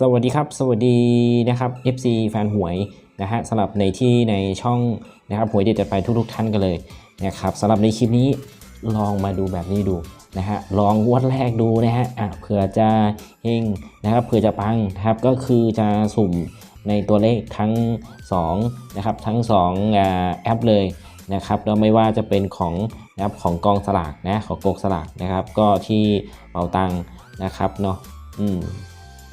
สวัสดีครับ สวัสดีนะครับ FC แฟนหวยนะฮะสำหรับในที่ในช่องนะครับหวยเด็ดจัดไปทุกๆท่านกันเลยนะครับสำหรับในคลิปนี้ลองมาดูแบบนี้ดูนะฮะลองงวดแรกดูนะฮะอะเผื่อจะเฮงนะครับเผื่อจะปังนะครับก็คือจะสุ่มในตัวเลขทั้ง2นะครับทั้ง2อ่าแอปเลยนะครับแล้วไม่ว่าจะเป็นของนะครับของกองสลากนะของกกสลากนะครับ ก็ที่เป๋าตังนะครับเนาะอืม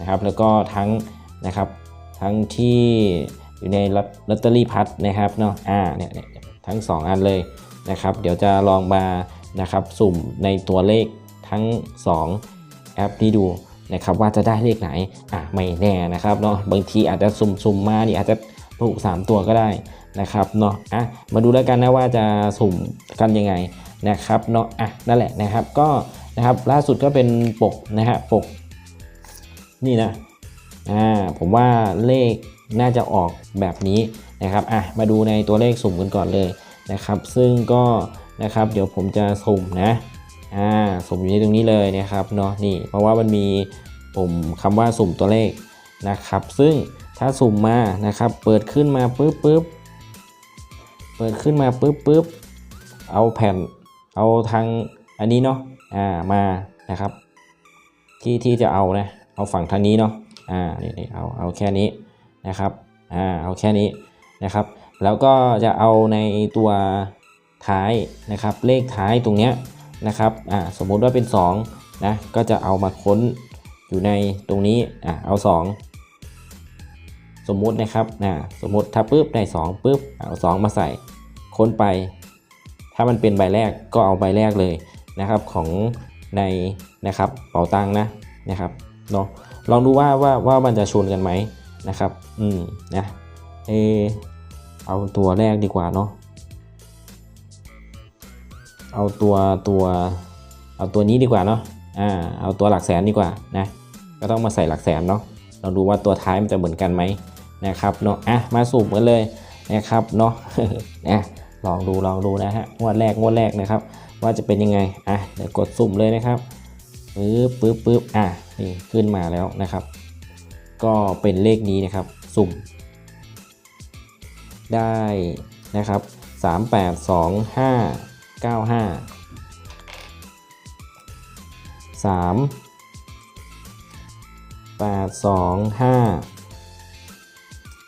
นะครับ แล้วก็ทั้งนะครับทั้งที่อยู่ในลอตเตอรี่พัดนะครับเนาะอ่าเนี่ยทั้ง 2 อันเลยนะครับ เดี๋ยวจะลองมานะครับสุ่มในตัวเลขทั้ง 2 แอปนี้ดูนะครับว่าจะได้เลขไหนอะไม่แน่นะครับเนาะบางทีอาจจะสุ่มสุ่มมานี่อาจจะถูก 3 ตัวก็ได้นะครับเนาะอะมาดูแล้วกันนะว่าจะสุ่มกันยังไงนะครับเนาะอะนั่นแหละนะครับก็นะครับล่าสุดก็เป็นปกนะฮะปก นี่นะอ่าผมว่าเลขน่าจะออกแบบนี้นะครับอะมาดูในตัวเลขสุ่มกันก่อนเลยนะครับ ซึ่งก็นะครับเดี๋ยวผมจะสุ่มนะอ่าสุ่มอยู่ในตรงนี้เลยนะครับเนาะนี่เพราะว่ามันมีปุ่มคำว่าสุ่มตัวเลขนะครับ ซึ่งถ้าสุ่มมานะครับ เปิดขึ้นมาปุ๊บปุ๊บเปิดขึ้นมาปุ๊บปุ๊บเอาแผ่นเอาทางอันนี้เนาะอ่ามานะครับ ที่ที่จะเอานะ เอาฝั่งทางนี้เนาะอ่านี่เอาเอาแค่นี้นะครับอ่าเอาแค่นี้นะครับ แล้วก็จะเอาในตัวท้ายนะครับ เลขท้ายตรงเนี้ยนะครับอ่าสมมุติว่าเป็น2นะก็จะเอามาค้นอยู่ในตรงนี้อ่าเอา 2 สมมุตินะครับนะสมมุติถ้าปุ๊บได้2ปุ๊บเอา2 มาใส่ค้นไป ถ้ามันเป็นใบแรกก็เอาใบแรกเลยนะครับของในนะครับเป๋าตังนะนะครับ เนาะลองดูว่าว่าว่ามันจะชนกันไหมนะครับ อืมนะเอเอาตัวแรกดีกว่าเนาะเอาตัวตัวเอาตัวนี้ดีกว่าเนาะอ่าเอาตัวหลักแสนดีกว่านะก็ต้องมาใส่หลักแสนเนาะลองดูว่าตัวท้ายมันจะเหมือนกันไหมนะครับเนาะอะมาสุ่มกันเลยนะครับเนาะนะลองดูลองดูนะฮะงวดแรกงวดแรกนะครับ ว่าจะเป็นยังไงอะเดี๋ยวกดสุ่มเลยนะครับปึ๊บปึ๊บปึ๊บอะ นี่ขึ้นมาแล้วนะครับ ก็เป็นเลขนี้นะครับ สุ่ม ได้นะครับ3 8 2 5 9 5 3 8 2 5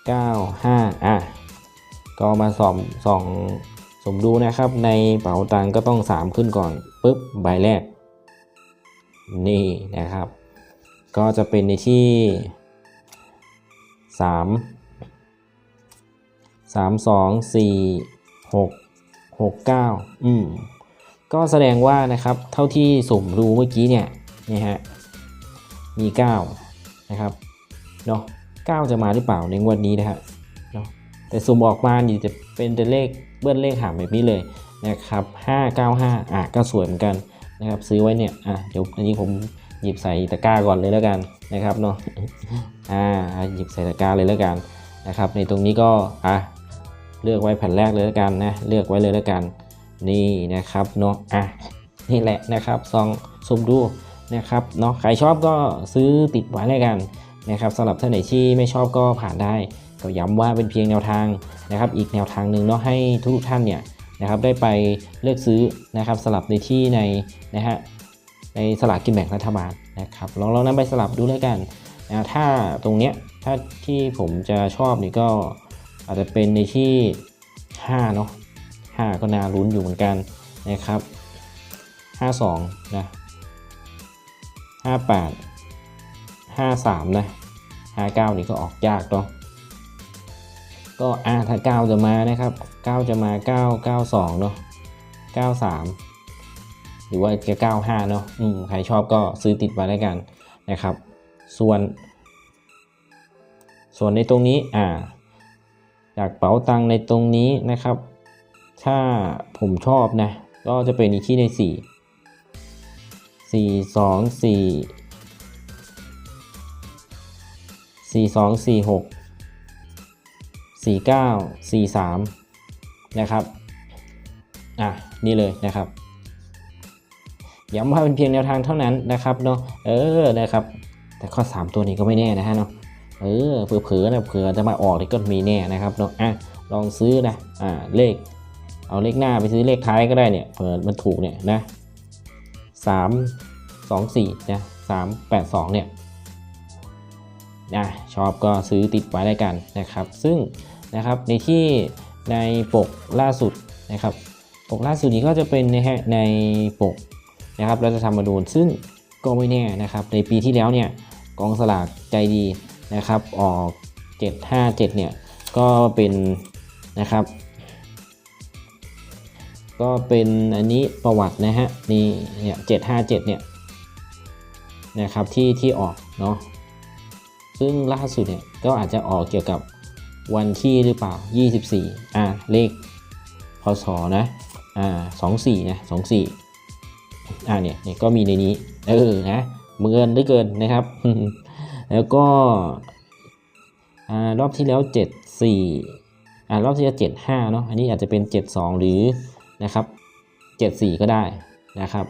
9 5อะก็มาสองส่องสมดูนะครับ ในเป๋าตังก็ต้อง 3 ขึ้นก่อนปึ๊บใบแรก นี่นะครับ ก็จะเป็นในที่สามสามสองสี่หกหกเก้าอืมก็แสดงว่านะครับเท่าที่สุ่มดูเมื่อกี้เนี่ยนี่ฮะมีเก้านะครับเนาะเก้าจะมาหรือเปล่าในงวดนี้นะฮะเนาะแต่สุ่มออกมานี่จะเป็นแต่เลขเบิ้ลเลขหางแบบนี้เลยนะครับห้าเก้าห้าอะก็สวยเหมือนกันนะครับซื้อไว้เนี่ยอะเดี๋ยวอันนี้ผม หยิบใส่ตะกร้าก่อนเลยแล้วกันนะครับเนาะอ่าหยิบใส่ตะกร้าเลยแล้วกันนะครับ ในตรงนี้ก็อะเลือกไว้แผ่นแรกเลยแล้วกันนะเลือกไว้เลยแล้วกันนี่นะครับเนาะอะนี่แหละนะครับซองสุ่มดูนะครับเนาะใครชอบก็ซื้อติดไว้แล้วกันนะครับสำหรับท่านไหนที่ไม่ชอบก็ผ่านได้ก็ย้ำว่าเป็นเพียงแนวทางนะครับ อีกแนวทางหนึ่งเนาะให้ทุกท่านเนี่ยนะครับได้ไปเลือกซื้อนะครับสลับในที่ในนะฮะ ในสลากกินแบ่งรัฐบาลนะครับลองลองนำไปสลับดูแล้วกันนะถ้าตรงเนี้ยถ้าที่ผมจะชอบนี่ก็อาจจะเป็นในที่ 5 เนาะ5 ก็น่าลุ้นอยู่เหมือนกันนะครับ 52 นะ 58 53 นะ 59 นี่ก็ออกยากเนาะก็อ่าถ้า 9 จะมานะครับ 9 จะมา 9 92 เนาะ93 หรือว่าจะ95เนาะใครชอบก็ซื้อติดไว้แล้วกันนะครับ ส่วน ส่วนในตรงนี้อ่าจากเป๋าตังในตรงนี้นะครับ ถ้าผมชอบนะ ก็จะเป็นอีกที่ใน 4 4 2 4 4 2 4 6 49 43 นะครับ อะ นี่เลยนะครับ ย้ำว่าเป็นเพียงแนวทางเท่านั้นนะครับเนาะเออนะครับ แต่ข้อ 3 ตัวนี้ก็ไม่แน่นะฮะเนาะเออเผลอๆนะเผื่อจะมาออกนี่ก็มีแน่นะครับเนาะอะลองซื้อนะอ่าเลข เอาเลขหน้าไปซื้อเลขท้ายก็ได้เนี่ยเผื่อมันถูกเนี่ยนะสามสองสี่นะสามแปดสองเนี่ยนะชอบก็ซื้อติดไว้ได้กันนะครับ ซึ่งนะครับในที่ในปกล่าสุดนะครับ ปกล่าสุดนี้ก็จะเป็นในในปก นะครับรัฐธรรมนูญซึ่งก็ไม่แน่นะครับในปีที่แล้วเนี่ยกองสลากใจดีนะครับออก 757เนี่ยก็เป็นนะครับ ก็เป็นอันนี้ประวัตินะฮะนี่เนี่ย757เนี่ยนะครับที่ที่ออกเนาะซึ่งล่าสุดเนี่ยก็อาจจะออกเกี่ยวกับวันที่หรือเปล่า 24 อ่าเลขพศนะอ่า24นะ24 อ่าเนี่ยเนี่ยก็มีในนี้ เออนะเมือนได้เกินนะครับ แล้วก็อ่ารอบที่แล้ว 74อ่ารอบที่แล้ว75เนาะอันนี้อาจจะเป็น 72 หรือนะครับ74 ก็ได้นะครับ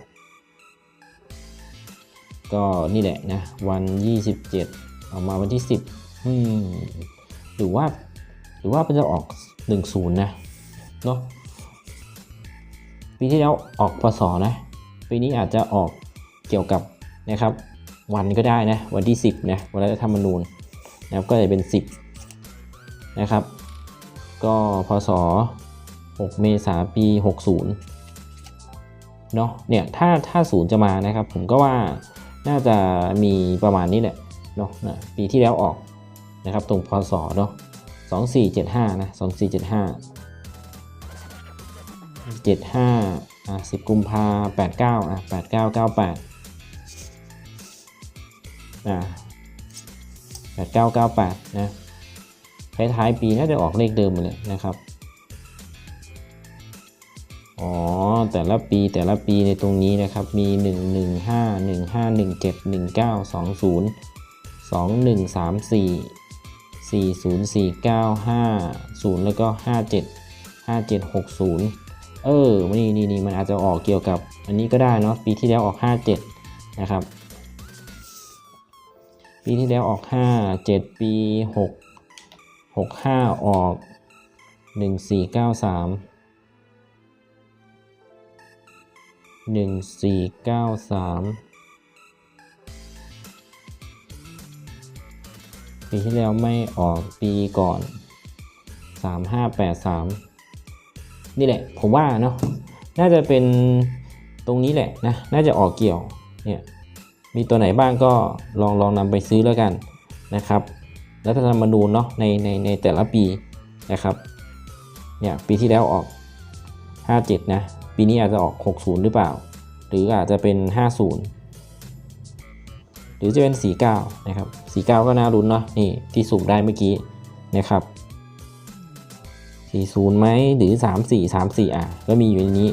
ก็นี่แหละนะวัน 27 ออกมาวันที่ 10อืมหรือว่าหรือว่าเป็นจะออก 10นะเนาะปีที่แล้วออกพศนะ ปีนี้อาจจะออกเกี่ยวกับนะครับวันก็ได้นะวันที่ 10นะวันรัฐธรรมนูญนะครับก็จะเป็น 10นะครับก็พศ 6 เมษายนปี 60เนาะเนี่ยถ้าถ้าศูนย์จะมานะครับ ผมก็ว่าน่าจะมีประมาณนี้แหละเนาะนะปีที่แล้วออกนะครับตรงพศเนาะ2475นะ2475 75 อะสิบกุมภาแปดเก้าอะแปดเก้าเก้าแปดอะแปดเก้าเก้าแปดนะท้ายๆปีน่าจะออกเลขเดิมเลยนะครับอ๋อแต่ละปีแต่ละปีในตรงนี้นะครับมี 1 1 5 1 5 1 7 1 9 2 0 2 1 3 4 4 0 4 9 5 0 แล้วก็ 5 7 5 7 6 0 เออนี่นี่นี่มันอาจจะออกเกี่ยวกับ อันนี้ก็ได้เนาะปีที่แล้วออก 57 นะครับ ปีที่แล้วออก 57 ปี 6 65 ออก 1493 1493 ปีที่แล้วไม่ออกปีก่อน 3583 นี่แหละ ผมว่าเนาะน่าจะเป็นตรงนี้แหละนะน่าจะออกเกี่ยวเนี่ยมีตัวไหนบ้างก็ลองลองนำไปซื้อแล้วกันนะครับรัฐธรรมนูญเนาะในในในแต่ละปีนะครับเนี่ยปีที่แล้วออก 57 นะ ปีนี้อาจจะออก 60 หรือเปล่า หรืออาจจะเป็น 50 หรือจะเป็น 49 นะครับ 49 ก็น่ารุ้นเนาะนี่ที่สุ่มได้เมื่อกี้นะครับ 40ไหมหรือ 34 34 อะ ก็มีอยู่ในนี้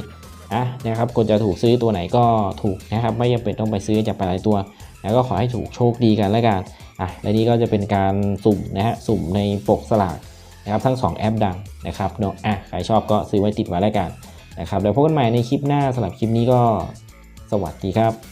อะนะครับคนจะถูกซื้อตัวไหนก็ถูกนะครับ ไม่จำเป็นต้องไปซื้อจากไปหลายตัว แล้วก็ขอให้ถูกโชคดีกันแล้วกันอะและนี่ก็จะเป็นการสุ่มนะฮะสุ่มในปกสลากนะครับทั้ง 2 แอปดังนะครับเนาะอะใครชอบก็ซื้อไว้ติดไว้แล้วกันนะครับเดี๋ยวพบกันใหม่ในคลิปหน้าสำหรับคลิปนี้ก็สวัสดีครับ